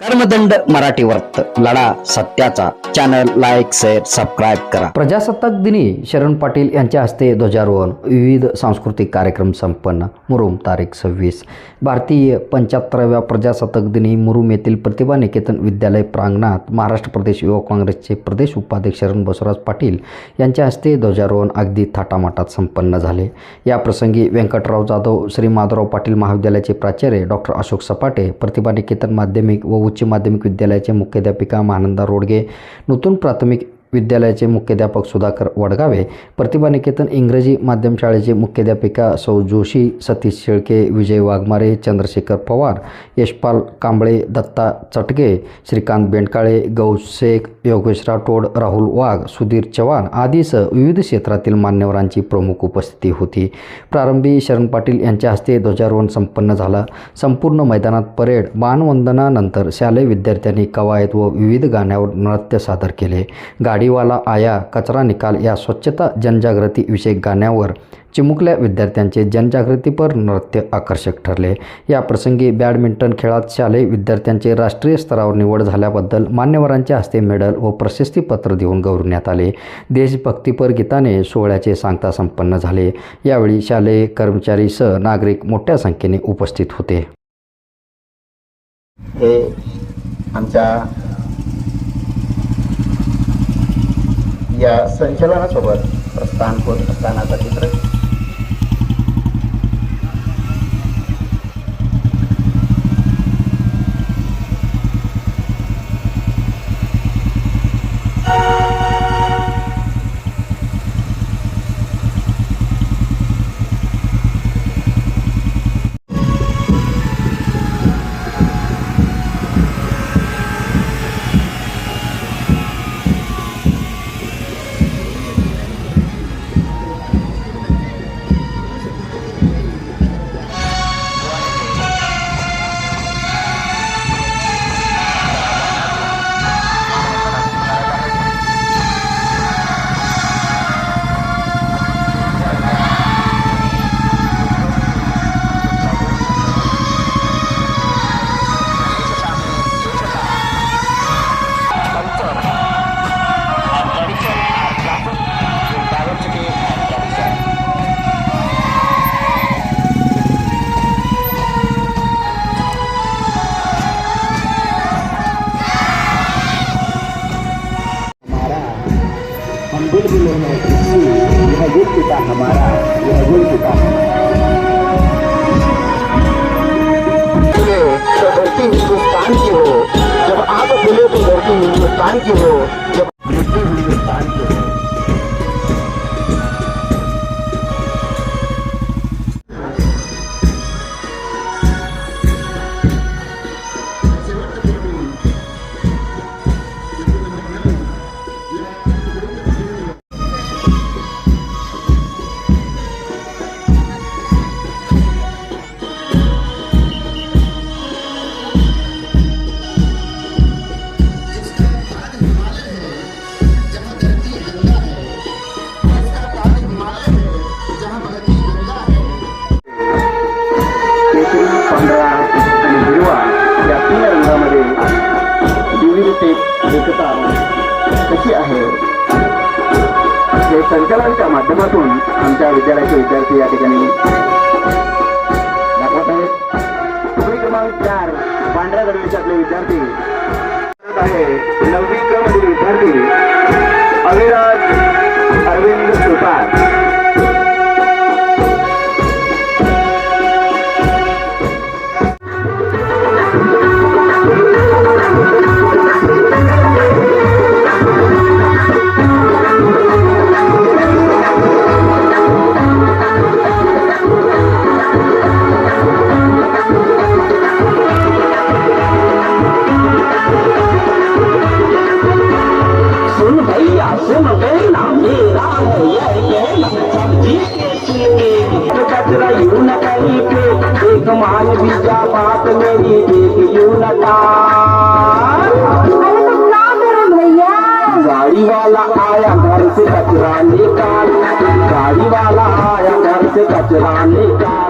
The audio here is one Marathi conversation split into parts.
कर्मदंड मराठी वर्त लढा सत्याचा. चॅनल लाईक शेअर सबस्क्राईब करा. प्रजासत्ताक दिनी शरण पाटील यांच्या हस्ते ध्वजारोहण. विविध सांस्कृतिक कार्यक्रम संपन्न. मुरुम तारीख सव्वीस. भारतीय पंच्याहत्तराव्या प्रजासत्ताक दिनी मुरुम येथील प्रतिभा निकेतन विद्यालय प्रांगणात महाराष्ट्र प्रदेश युवक काँग्रेसचे प्रदेश उपाध्यक्ष शरण बसवराज पाटील यांच्या हस्ते ध्वजारोहण अगदी थाटामाटात संपन्न झाले. या प्रसंगी व्यंकटराव जाधव श्री माधवराव पाटील महाविद्यालयाचे प्राचार्य डॉक्टर अशोक सपाटे प्रतिभा निकेतन माध्यमिक व उच्च माध्यमिक विद्यालयाचे मुख्याध्यापिका महानंदा रोडगे नूतन प्राथमिक विद्यालयाचे मुख्याध्यापक सुधाकर वडगावे प्रतिभा निकेतन इंग्रजी माध्यम शाळेचे मुख्याध्यापिका सौ जोशी सतीश शेळके विजय वाघमारे चंद्रशेखर पवार यशपाल कांबळे दत्ता चटके श्रीकांत बेंडकाळे गौ शेख योगेश राठोड राहुल वाघ सुधीर चव्हाण आदीसह विविध क्षेत्रातील मान्यवरांची प्रमुख उपस्थिती होती. प्रारंभी शरण पाटील यांच्या हस्ते ध्वजारोहण संपन्न झालं. संपूर्ण मैदानात परेड बाणवंदनानंतर शालेय विद्यार्थ्यांनी कवायत व विविध गाण्यावर नृत्य सादर केले. गाडीवाला आया कचरा निकाल या स्वच्छता जनजागृती विषयक गाण्यावर चिमुकल्या विद्यार्थ्यांचे जनजागृतीपर नृत्य आकर्षक ठरले. या प्रसंगी बॅडमिंटन खेळात शालेय विद्यार्थ्यांचे राष्ट्रीय स्तरावर निवड झाल्याबद्दल मान्यवरांच्या हस्ते मेडल व प्रशस्तीपत्र देऊन गौरवण्यात आले. देशभक्तीपर गीताने सोहळ्याचे सांगता संपन्न झाले. यावेळी शालेय कर्मचारीसह नागरिक मोठ्या संख्येने उपस्थित होते. हे आमच्या या संचलनासोबत प्रस्थान होत असतानाचा चित्र. यह गुल पिता हमारा यह गुल पिता तो धरती हिंदुस्तान की हो जब आप बोले तो धरती हिंदुस्तान की हो एकता कशी आहे? हे संचलनाच्या माध्यमातून आमच्या विद्यालयाचे विद्यार्थी या ठिकाणी दाखवत आहेत. तुकडी क्रमांक चार पांढऱ्या दर्जातले विद्यार्थी. आहे यू न कहीं पे एक मान भी जा बात मेरी एक यूं न गाड़ी वाला आया घर से कचरा निकाल गाड़ी वाला आया घर से कचरा निकाल।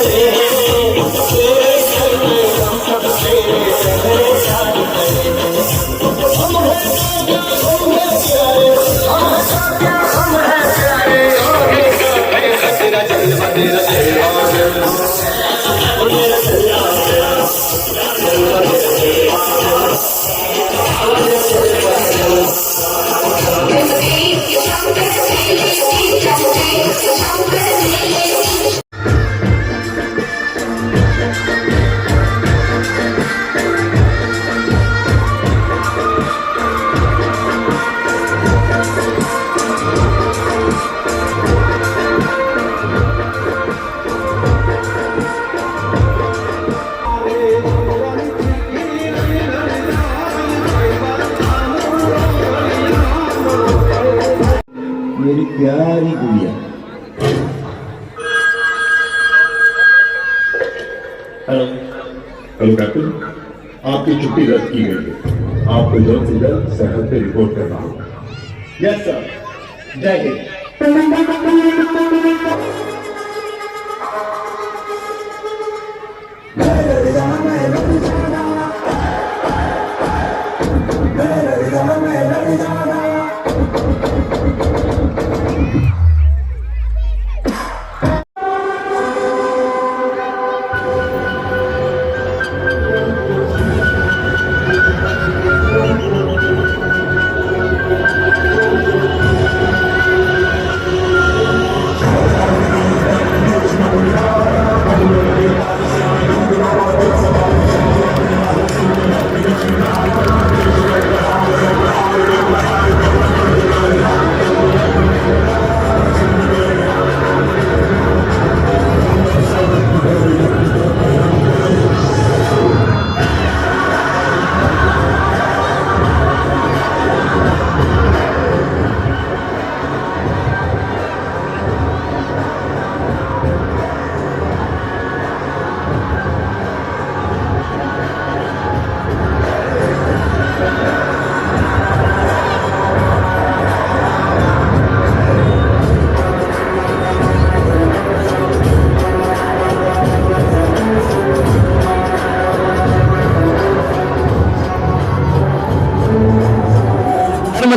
हेलो आपकी छुट्टी रद्द की गई है आपको जल्द से जल्द सरहद पे रिपोर्ट करना होगा यस सर जय हिंद